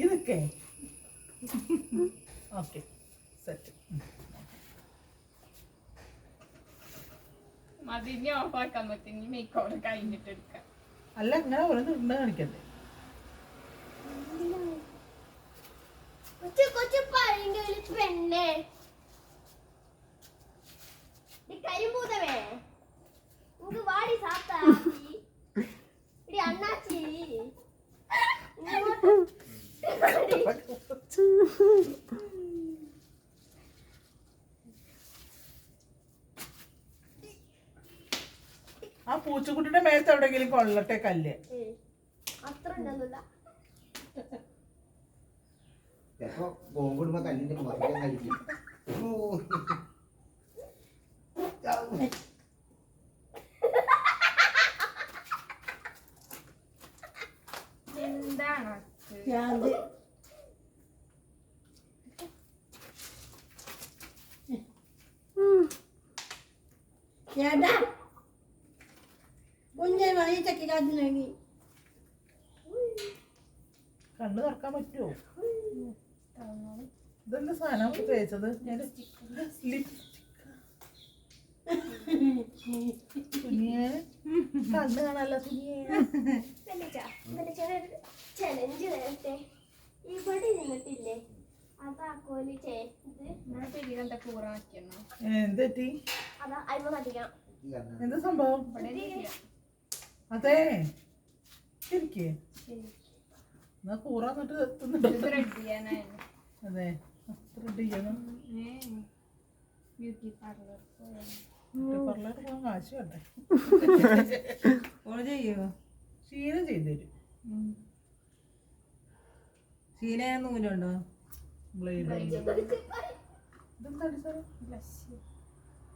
ഇതൊക്കെ. Okay. Set. മതിനെ ഓഫാക്കാൻ പറ്റും. ഇനി മേക്ക് ഓവർ കഴിഞ്ഞിട്ട് എടുക്കാം. അല്ല ഇങ്ങനെ ഓരോന്ന് ഉണ്ട് കാണിക്കണ്ടേ? കൊച്ചു കൊച്ചു പറയുന്ന ഒരു പെണ്ണേ. ഈ കരിമ്പൂതവേ നമുക്ക് വാടി സാത്താച്ചി ഇടി അണ്ണാച്ചി ഇങ്ങോട്ട് വാടി. ആ പൂച്ചക്കുട്ടിയുടെ മേത്ത് എവിടെയെങ്കിലും കൊള്ളട്ടെ കല്ല്. അത്ര ചിലപ്പോ ബോംബിടുമ്പോ കല്ലിന്റെ മറിക്കാൻ കഴിക്കും ചേട്ടാ കുഞ്ഞെ ഈ ചക്കി കാച്ചു നോക്കി. കണ്ണ് തുറക്കാൻ പറ്റുമോ ഇതെന്താ സാധനം? ഇപ്പൊ തേച്ചത്? ഞാൻ സുനിയെ കണ്ണ് കാണാല്ല സുനിയെ ചലഞ്ച് നേരത്തെ ഇവിടെ ഇരുന്നിട്ടില്ലേ? അതാ കോലി ചേ എന്ത് സംഭവം. അതെ. ശരിക്ക്. ശരി. എന്നാ കൂറ എന്നിട്ട്. അതെ. ത്രെഡ് ചെയ്യണം ഏ, ബ്യൂട്ടി പാർലർ പാർലർ പോകാൻ കാശ് വേണ്ടേ? ഓൾ ചെയ്യോ? ക്ഷീണ ചെയ്തു തരും. ശീല നൂലുണ്ടോ? ബ്ലേഡ് ഇതെന്താണ് സാറേ?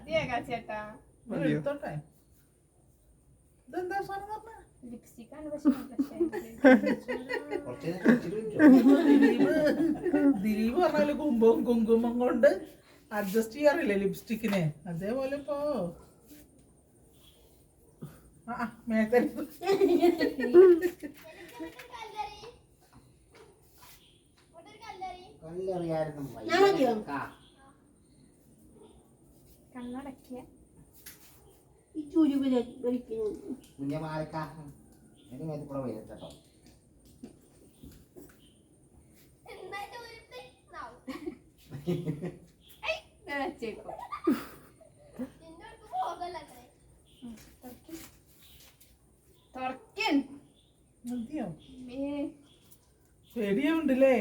മതിയാകാ ചേട്ടാ. എടുത്തോട്ടെ. ഇതെന്താ സാധനം പറഞ്ഞ? ലിപ്സ്റ്റിക് ആണ് പക്ഷെ ബ്ലഷ് കുറച്ച് നേരം കളിച്ചിട്ട് പറ്റുമോ? ദിലീപ് പറഞ്ഞാൽ കുമ്പവും കുങ്കുമം കൊണ്ട് അഡ്ജസ്റ്റ് ചെയ്യാറില്ലേ ലിപ്സ്റ്റിക്കിനെ അതേപോലെ ഇപ്പോ. ആ ആ, മേത്തെ എനിക്ക് ഇങ്ങോട്ടൊരു കല്ലെറി. ഇങ്ങോട്ടൊരു കല്ലെറി. കല്ലെറിയായിരുന്നു ഞാൻ മതിയോ? കാ. കണ്ണടക്കിയ ഈ ചൂരി വലിക്കുന്നു എന്റെ മേത്ത് കൂടെ. വെച്ചേക്കോ. പേടിയുണ്ടല്ലേ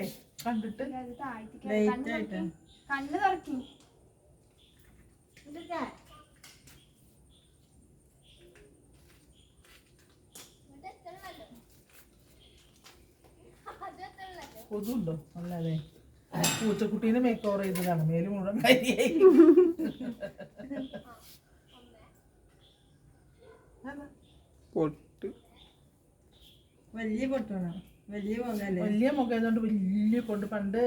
കണ്ടിട്ട് കണ്ണ് തുറക്കി. കണ്ണ് തുറക്കി ഇങ്ങോട്ട് എത്തണല്ലോ. അത് എത്തണല്ലോ. കൊതുണ്ടോ? അല്ലാതെ. പൂച്ചക്കുട്ടീനെ മേക്ക് ഓവർ ചെയ്തതാണ്. മേൽ മുഴുവൻ കരിയായി. വലിയ പൊട്ടാണ്. വലിയ മുഖമായതുകൊണ്ട് വലിയ കൊണ്ട് പണ്ട്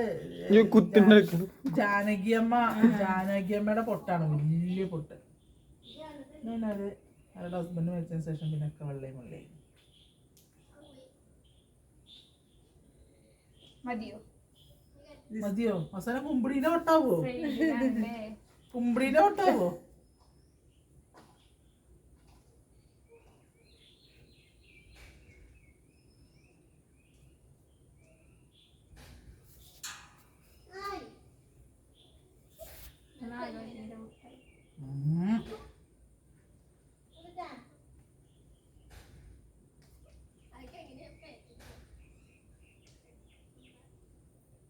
ജാനകിയമ്മ ജാനകിയമ്മയുടെ പൊട്ടാണ് വലിയ പൊട്ട്. ഞാനത് അവരുടെ ഹസ്ബൻഡ് മരിച്ചതിന് ശേഷം പിന്നെ ഒക്കെ വെള്ളയും വെള്ളയും മതിയോ? മതിയോ? അവസാനം കുമ്പിടീനെ പൊട്ടാവോ? ഫ്രെയിമിലാണല്ലേ കുമ്പിടീനെ പൊട്ടാവോ?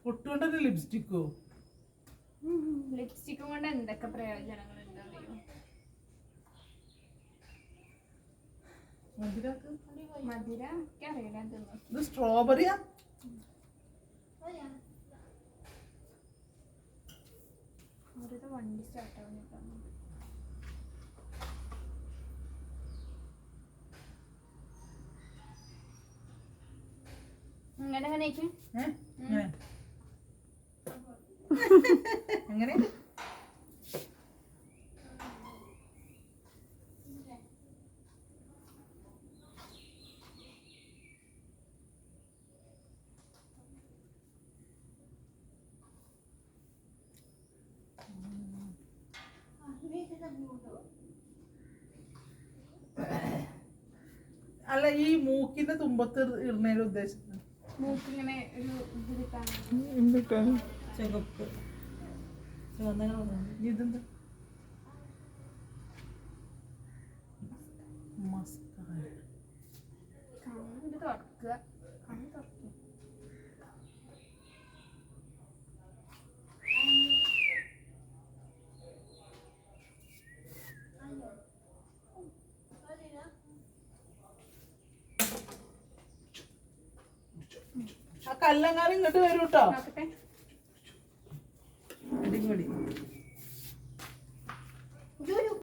പൊട്ടുകൊണ്ടൊരു ലിപ്സ്റ്റിക്കോ ലിപ്സ്റ്റിക്കും കൊണ്ട് എന്തൊക്കെ അറിയോ? മധുരാക്ക് മധുര അറിയില്ല ഇത് സ്ട്രോബെറിയാ അവരുടെ വണ്ടി സ്റ്റാർട്ട് ആവുന്നില്ല അങ്ങനെ അങ്ങനെ അല്ല ഈ മൂക്കിന്റെ തുമ്പത്ത് ഇടുന്നതിന് ഉദ്ദേശിക്കുന്നത് മൂക്കിങ്ങനെ ഒരു ഇത് കിട്ടാൻ ചുവപ്പ്. ചുവന്ന കളറാണ് ഇതെന്താ? മസ്കാര. കണ്ണ് തുറക്കുക കണ്ണ് തുറക്കുക ആ കല്ലങ്ങാലും ഇങ്ങോട്ട് വരൂ Do you?